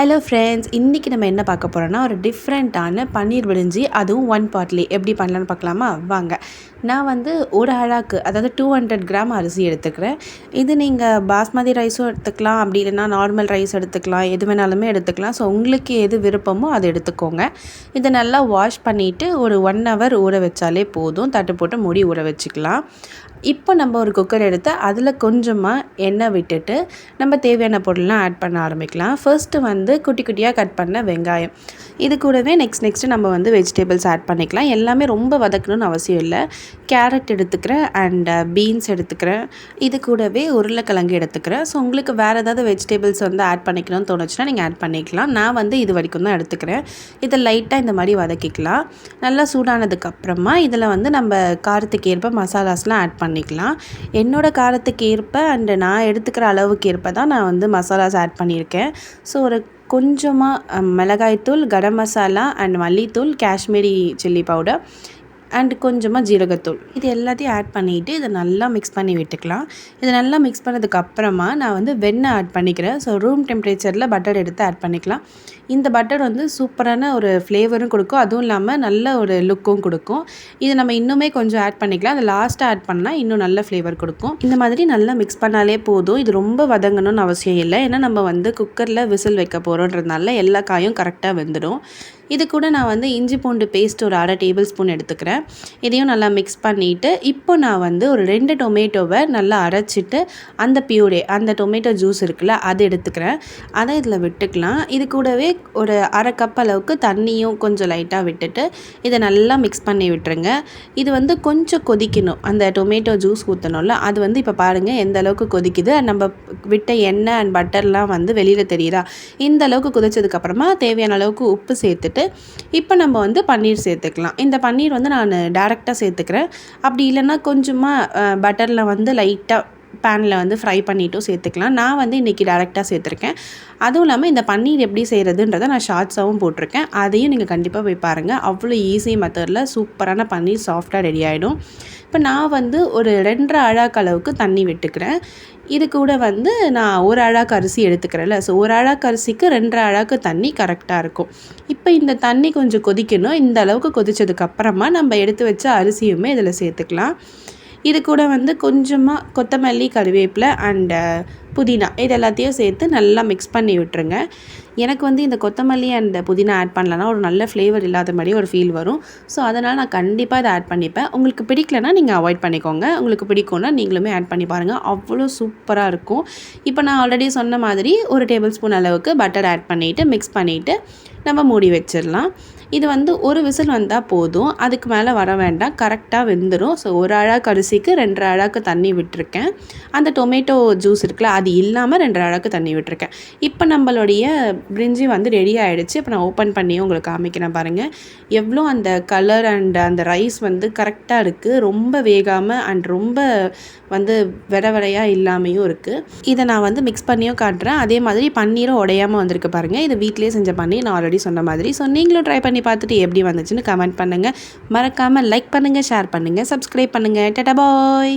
Hello friends இன்றைக்கி நம்ம என்ன பார்க்க போகிறோன்னா ஒரு டிஃப்ரெண்ட்டான பன்னீர் விழிஞ்சி அதுவும் ஒன் பாட்லி எப்படி பண்ணலான்னு பார்க்கலாமா? வாங்க. நான் வந்து ஒரு அழாக்கு அதாவது டூ ஹண்ட்ரட் கிராம் அரிசி எடுத்துக்கிறேன். இது நீங்கள் பாஸ்மதி ரைஸும் எடுத்துக்கலாம். அப்படி இல்லைன்னா நார்மல் ரைஸ் எடுத்துக்கலாம். எது வேணாலுமே எடுத்துக்கலாம். ஸோ உங்களுக்கு எது விருப்பமோ அதை எடுத்துக்கோங்க. இதை நல்லா வாஷ் பண்ணிவிட்டு ஒரு ஒன் ஹவர் ஊற வச்சாலே போதும். தட்டு போட்டு மூடி ஊற வச்சுக்கலாம். இப்போ நம்ம ஒரு குக்கர் எடுத்து அதில் கொஞ்சமாக எண்ணெய் விட்டுட்டு நம்ம தேவையான பொருள்லாம் ஆட் பண்ண ஆரம்பிக்கலாம். ஃபர்ஸ்ட்டு வந்து குட்டி குட்டியாக கட் பண்ண வெங்காயம். இது கூடவே நெக்ஸ்ட் நெக்ஸ்ட்டு நம்ம வந்து வெஜிடபிள்ஸ் ஆட் பண்ணிக்கலாம். எல்லாமே ரொம்ப வதக்கணும்னு அவசியம் இல்லை. கேரட் எடுத்துக்கிறேன் அண்ட் பீன்ஸ் uh, எடுத்துக்கிறேன். இது கூடவே உருளைக்கிழங்கு எடுத்துக்கிறேன். ஸோ உங்களுக்கு வேறு ஏதாவது வெஜிடபிள்ஸ் வந்து ஆட் பண்ணிக்கணும்னு தோணுச்சுன்னா நீங்கள் ஆட் பண்ணிக்கலாம். நான் வந்து இது வரைக்கும் தான் எடுத்துக்கிறேன். இதை லைட்டாக இந்த மாதிரி வதக்கிக்கலாம். நல்லா சூடானதுக்கப்புறமா இதில் வந்து நம்ம காரத்துக்கு ஏற்ப மசாலாஸ்லாம் ஆட் பண்ணிக்கலாம். என்னோடய காரத்துக்கு ஏற்ப அண்டு நான் எடுத்துக்கிற அளவுக்கு ஏற்ப தான் நான் வந்து மசாலாஸ் ஆட் பண்ணியிருக்கேன். ஸோ ஒரு கொஞ்சமாக மிளகாய்த்தூள் கரம் மசாலா அண்ட் மல்லித்தூள் காஷ்மீரி சில்லி பவுடர் அண்ட் கொஞ்சமாக ஜீரகத்தூள். இது எல்லாத்தையும் ஆட் பண்ணிவிட்டு இதை நல்லா மிக்ஸ் பண்ணி விட்டுக்கலாம். இதை நல்லா மிக்ஸ் பண்ணதுக்கு அப்புறமா நான் வந்து வெண்ணெய் ஆட் பண்ணிக்கிறேன். ஸோ ரூம் டெம்பரேச்சரில் பட்டர் எடுத்து ஆட் பண்ணிக்கலாம். இந்த பட்டர் வந்து சூப்பரான ஒரு ஃப்ளேவரும் கொடுக்கும். அதுவும் இல்லாமல் நல்ல ஒரு லுக்கும் கொடுக்கும். இது நம்ம இன்னுமே கொஞ்சம் ஆட் பண்ணிக்கலாம். அதை லாஸ்ட்டாக ஆட் பண்ணால் இன்னும் நல்ல ஃப்ளேவர் கொடுக்கும். இந்த மாதிரி நல்லா மிக்ஸ் பண்ணாலே போதும். இது ரொம்ப வதங்கணும்னு அவசியம் இல்லை. ஏன்னா நம்ம வந்து குக்கரில் விசில் வைக்க போகிறோன்றதுனால எல்லா காயும் கரெக்டாக வெந்துடும். இது கூட நான் வந்து இஞ்சி பூண்டு பேஸ்ட் ஒரு அரை டேபிள் ஸ்பூன் எடுத்துக்கிறேன். இதையும் நல்லா மிக்ஸ் பண்ணிவிட்டு இப்போ நான் வந்து ஒரு ரெண்டு டொமேட்டோவை நல்லா அரைச்சிட்டு அந்த பியூரே அந்த டொமேட்டோ ஜூஸ் இருக்குல்ல அதை எடுத்துக்கிறேன். அதை இதில் விட்டுக்கலாம். இது கூடவே ஒரு அரை கப் அளவுக்கு தண்ணியும் கொஞ்சம் லைட்டாக விட்டுட்டு இதை நல்லா மிக்ஸ் பண்ணி விட்டுருங்க. இது வந்து கொஞ்சம் கொதிக்கணும். அந்த டொமேட்டோ ஜூஸ் ஊற்றணும்ல அது வந்து இப்போ பாருங்கள் எந்த அளவுக்கு கொதிக்குது. நம்ம விட்ட எண்ணெய் அண்ட் பட்டர்லாம் வந்து வெளியில் தெரியுதா? இந்த அளவுக்கு கொதிச்சதுக்கப்புறமா தேவையான அளவுக்கு உப்பு சேர்த்துட்டு இப்போ நம்ம வந்து பன்னீர் சேர்த்துக்கலாம். இந்த பன்னீர் வந்து நான் டேரெக்டாக சேர்த்துக்கிறேன். அப்படி இல்லைன்னா கொஞ்சமாக பட்டரில் வந்து லைட்டாக பேனில் வந்து ஃப்ரை பண்ணிவிட்டும் சேர்த்துக்கலாம். நான் வந்து இன்றைக்கி டேரெக்டாக சேர்த்துருக்கேன். அதுவும் இல்லாமல் இந்த பன்னீர் எப்படி செய்கிறதுன்றதை நான் ஷார்ட்ஸாகவும் போட்டிருக்கேன். அதையும் நீங்கள் கண்டிப்பாக போய் பாருங்கள் அவ்வளோ ஈஸி மெத்தடில் சூப்பரான பன்னீர் சாஃப்டாக ரெடி ஆகிடும் இப்போ நான் வந்து ஒரு ரெண்டரை அழாக்கு அளவுக்கு தண்ணி விட்டுக்கிறேன். இது கூட வந்து நான் ஒரு அழாக்கு அரிசி எடுத்துக்கிறேன்ல. ஸோ ஒரு அழாக்கு அரிசிக்கு ரெண்டரை அழாக்கு தண்ணி கரெக்டாக இருக்கும். இப்போ இந்த தண்ணி கொஞ்சம் கொதிக்கணும். இந்த அளவுக்கு கொதிச்சதுக்கப்புறமா நம்ம எடுத்து வச்ச அரிசியுமே இதில் சேர்த்துக்கலாம். இது கூட வந்து கொஞ்சமாக கொத்தமல்லி கருவேப்பிலை அண்டு uh, புதினா. இது எல்லாத்தையும் சேர்த்து நல்லா மிக்ஸ் பண்ணி விட்டுருங்க. எனக்கு வந்து இந்த கொத்தமல்லி அண்ட் புதினா ஆட் பண்ணலன்னா ஒரு நல்ல ஃப்ளேவர் இல்லாத மாதிரி ஒரு ஃபீல் வரும். ஸோ அதனால் நான் கண்டிப்பாக இதை ஆட் பண்ணிப்பேன். உங்களுக்கு பிடிக்கலனா நீங்கள் அவாய்ட் பண்ணிக்கோங்க. உங்களுக்கு பிடிக்கும்னா நீங்களுமே ஆட் பண்ணி பாருங்கள் அவ்வளோ சூப்பராக இருக்கும். இப்போ நான் ஆல்ரெடி சொன்ன மாதிரி ஒரு டேபிள் ஸ்பூன் அளவுக்கு பட்டர் ஆட் பண்ணிவிட்டு மிக்ஸ் பண்ணிவிட்டு நம்ம மூடி வச்சிடலாம். இது வந்து ஒரு விசில் வந்தால் போதும். அதுக்கு மேலே வர வேண்டாம். கரெக்டாக வெந்துடும் ஸோ ஒரு அழாக்கு அரிசிக்கு ரெண்டரை அழாக்கு தண்ணி விட்டுருக்கேன். அந்த டொமேட்டோ ஜூஸ் இருக்குல்ல அது இல்லாமல் ரெண்டரை அழாக்கு தண்ணி விட்டுருக்கேன். இப்போ நம்மளுடைய பிரிஞ்சி வந்து ரெடி ஆகிடுச்சு இப்போ நான் ஓப்பன் பண்ணி உங்களுக்கு காமிக்கிறேன் பாருங்கள் எவ்வளோ அந்த கலர் அண்ட் அந்த ரைஸ் வந்து கரெக்டாக இருக்குது ரொம்ப வேகாமல் அண்ட் ரொம்ப வந்து விட விடையாக இல்லாமையும் இருக்குது இதை நான் வந்து மிக்ஸ் பண்ணியும் காட்டுறேன். அதே மாதிரி பன்னீரும் உடையாமல் வந்திருக்கு பாருங்கள் இது வீட்லேயே செஞ்ச பன்னீர் நான் ஆல்ரெடி சொன்ன மாதிரி. ஸோ நீங்களும் ட்ரை பண்ணி பண்ணி பார்த்துட்டு எப்படி வந்துச்சுன்னு கமெண்ட் பண்ணுங்கள் மறக்காமல் லைக் பண்ணுங்கள் ஷேர் பண்ணுங்கள் சப்ஸ்கிரைப் பண்ணுங்கள் டட்டா பாய்